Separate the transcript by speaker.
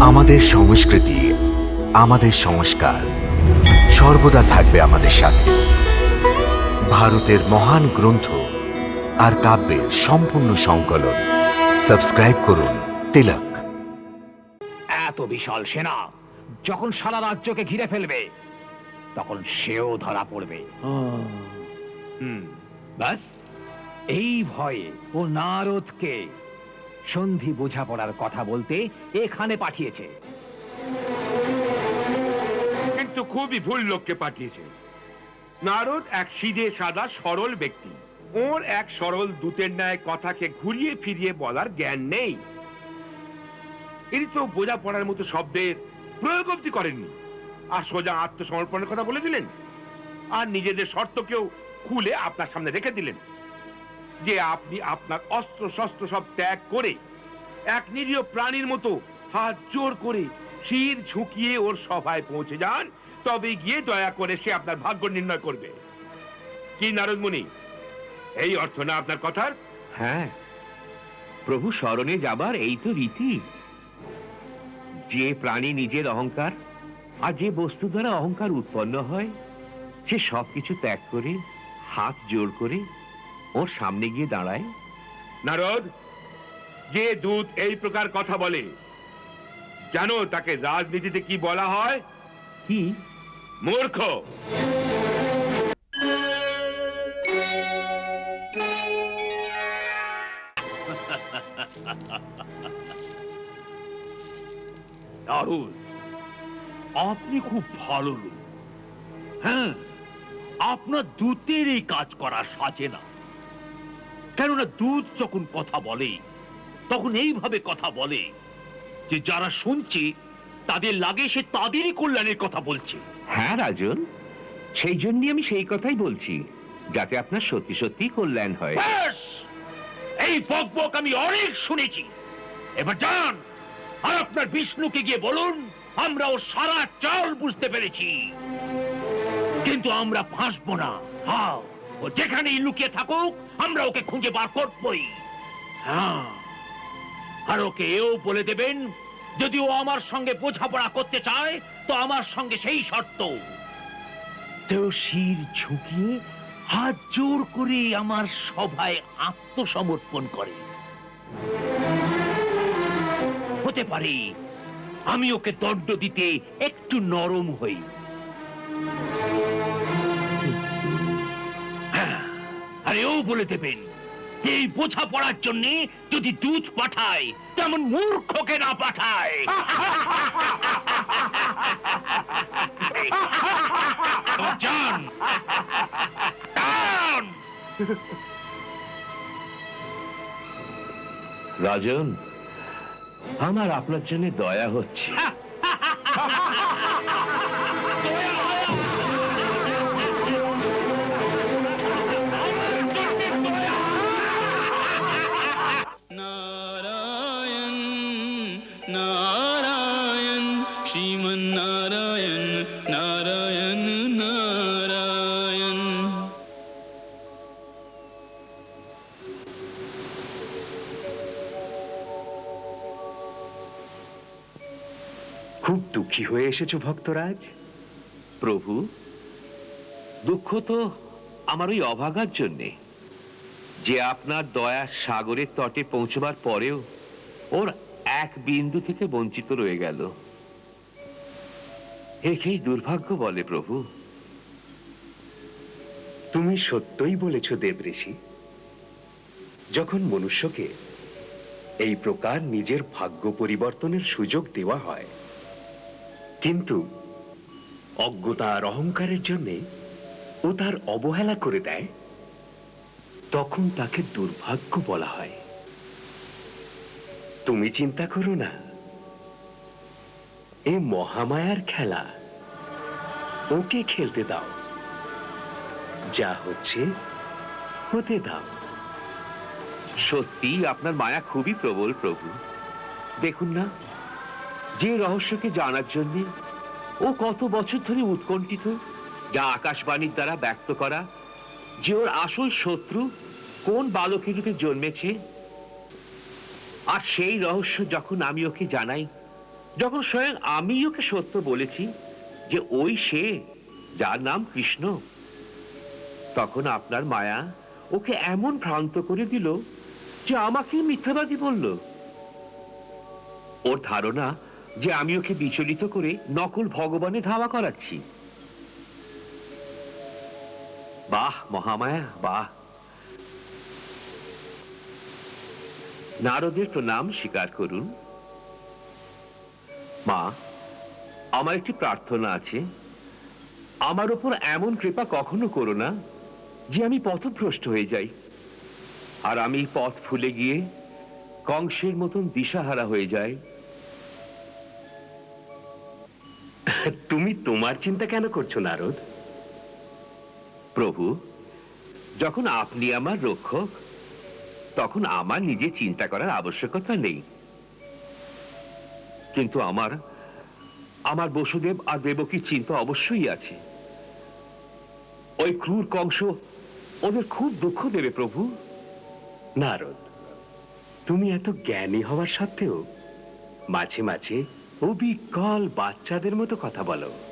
Speaker 1: আমাদের সংস্কৃতি আমাদের সংস্কার সর্বদা থাকবে আমাদের সাথে। ভারতের মহান গ্রন্থ আর কাব্যের সম্পূর্ণ সংকলন। সাবস্ক্রাইব করুন তিলক।
Speaker 2: এত বিশাল সেনা যখন সারা রাজ্যকে ঘিরে ফেলবে তখন সেও ধরা পড়বে। হুম। ব্যাস এই ভয়ে ও নারদকে সন্ধি বোঝাপড়ার কথা বলতে এখানে পাঠিয়েছে।
Speaker 3: কিন্তু খুবই ভুল লোককে পাঠিয়েছে। নারদ এক সিধে সাদা সরল ব্যক্তি। ওর এক সরল দূতের ন্যায় কথাকে ঘুরিয়ে ফিরিয়ে বলার জ্ঞান নেই। ইনি তো বোঝা পড়ার মতো শব্দের প্রয়োগ অব্দি করেননি। আর সোজা আত্মসমর্পণের কথা বলে দিলেন। আর নিজেদের শর্তকেও খুলে আপনার সামনে রেখে দিলেন। যে আপনি আপনার অস্ত্র শস্ত্র সব ত্যাগ করে এক নিরীহ প্রাণীর মতো হাত জোর করে শির ঝুঁকিয়ে ওর সভায় পৌঁছে যান, তবে গিয়ে দয়া করে সে আপনার ভাগ্য নির্ণয় করবে। কি নারদমণি? এই অর্থ না আপনার কথার?
Speaker 4: হ্যাঁ প্রভু স্মরণে যাবার এই তো রীতি। যে প্রাণী নিজের অহংকার আর যে বস্তু দ্বারা অহংকার উৎপন্ন হয়, সে সবকিছু ত্যাগ করে, হাত জোর করে ওর সামনে গিয়ে দাঁড়ায়।
Speaker 3: নারদ যে দূত এই প্রকার কথা বলে জানো তাকে রাজনীতিতে কি বলা হয়?
Speaker 4: কি?
Speaker 3: মূর্খ।
Speaker 5: দারুণ আপনি খুব ভালো লোক। হ্যাঁ আপনার দূতের এই কাজ করা সাজে না। কেননা দূত যখন কথা বলে তখন এইভাবে কথা বলে যে যারা শুনছে তাদের লাগে সে তাদেরই কল্যাণের কথা বলছে।
Speaker 4: হ্যাঁ রাজন সেই জন্যই আমি সেই কথাই বলছি যাতে আপনার সত্যি সত্যি কল্যাণ হয়!
Speaker 5: এই বকবক আমি অনেক শুনেছি। এবার যান আর আপনার বিষ্ণুকে গিয়ে বলুন আমরা ও সারা চাল বুঝতে পেরেছি। কিন্তু আমরা ফাঁসবো না। হ্যাঁ ও যেখানেই লুকিয়ে থাকুক, আমরা ওকে খুঁজে বার করবই। হ্যাঁ আর ওকে এও বলে দেবেন, যদি ও আমার সঙ্গে বোঝাপড়া করতে চায়, তো আমার সঙ্গে সেই শর্ত। শির ঝুঁকিয়ে হাত জোর করে আমার সভায় আত্মসমর্পণ করে। হতে পারে, আমি ওকে দণ্ড দিতে একটু নরম হই। এও বলে দেবেন এই বোঝা পড়ার জন্য যদি দুধ পাঠায় তেমন মূর্খকে না পাঠায়। যান।
Speaker 4: রাজন আমার আপনার জন্য দয়া হচ্ছে।
Speaker 6: দুঃখী হয়ে এসেছ ভক্তরাজ?
Speaker 4: প্রভু দুঃখ তো আমার ওই অভাগার জন্যে। যে আপনার দয়া সাগরের তটে পৌঁছবার পরেও ওর এক বিন্দু থেকে বঞ্চিত রয়ে গেল। একেই দুর্ভাগ্য বলে প্রভু।
Speaker 6: তুমি সত্যই বলেছ দেবঋষি যখন মনুষ্যকে এই প্রকার নিজের ভাগ্য পরিবর্তনের সুযোগ দেওয়া হয় কিন্তু অজ্ঞতা আর অহংকারের জন্যে ও তার অবহেলা করে দেয়, তখন তাকে দুর্ভাগ্য বলা হয়। তুমি চিন্তা করো না। এ মহামায়ার খেলা, ওকে খেলতে দাও। যা হচ্ছে, হতে দাও।
Speaker 4: সত্যি আপনার মায়া খুবই প্রবল প্রভু। দেখুন না যে রহস্যকে জানার জন্য ও কত বছর ধরে উৎকণ্ঠিত, যা আকাশবাণীর দ্বারা ব্যক্ত করা, যে ওর আসল শত্রু কোন বালকের রূপে জন্মেছে। আর সেই রহস্য যখন আমি ওকে জানাই, যখন স্বয়ং আমি ওকে সত্য বলেছি যে ওই সে, যার নাম কৃষ্ণ, তখন আপনার মায়া ওকে এমন ভ্রান্ত করে দিল যে আমাকে মিথ্যাবাদী বলল। ওর ধারণা যে আমি ওকে বিচলিত করে নকল ভগবানে ধাওয়া করাচ্ছি। বাহ, মহামায়া, বাহ। নারদের প্রণাম, স্বীকার করুন। মা, আমার একটি প্রার্থনা আছে। আমার ওপর এমন কৃপা কখনো করো না যে আমি পথভ্রষ্ট হয়ে যাই। আর আমি পথ ফুলে গিয়ে কংসের মতন দিশাহারা হয়ে যাই।
Speaker 6: তুমি তোমার চিন্তা কেন করছ, নারদ?
Speaker 4: প্রভু, যখন আপনি আমার রক্ষক, তখন আমার নিজে চিন্তা করার আবশ্যকতা নেই। কিন্তু আমার আমার বসুদেব আর দেবকীর চিন্তা অবশ্যই আছে। ওই ক্রূর কংস ওদের খুব দুঃখ দেবে, প্রভু।
Speaker 6: নারদ, তুমি এত জ্ঞানী হওয়ার সত্ত্বেও মাঝে মাঝে অবিকল বাচ্চাদের মতো কথা বলো।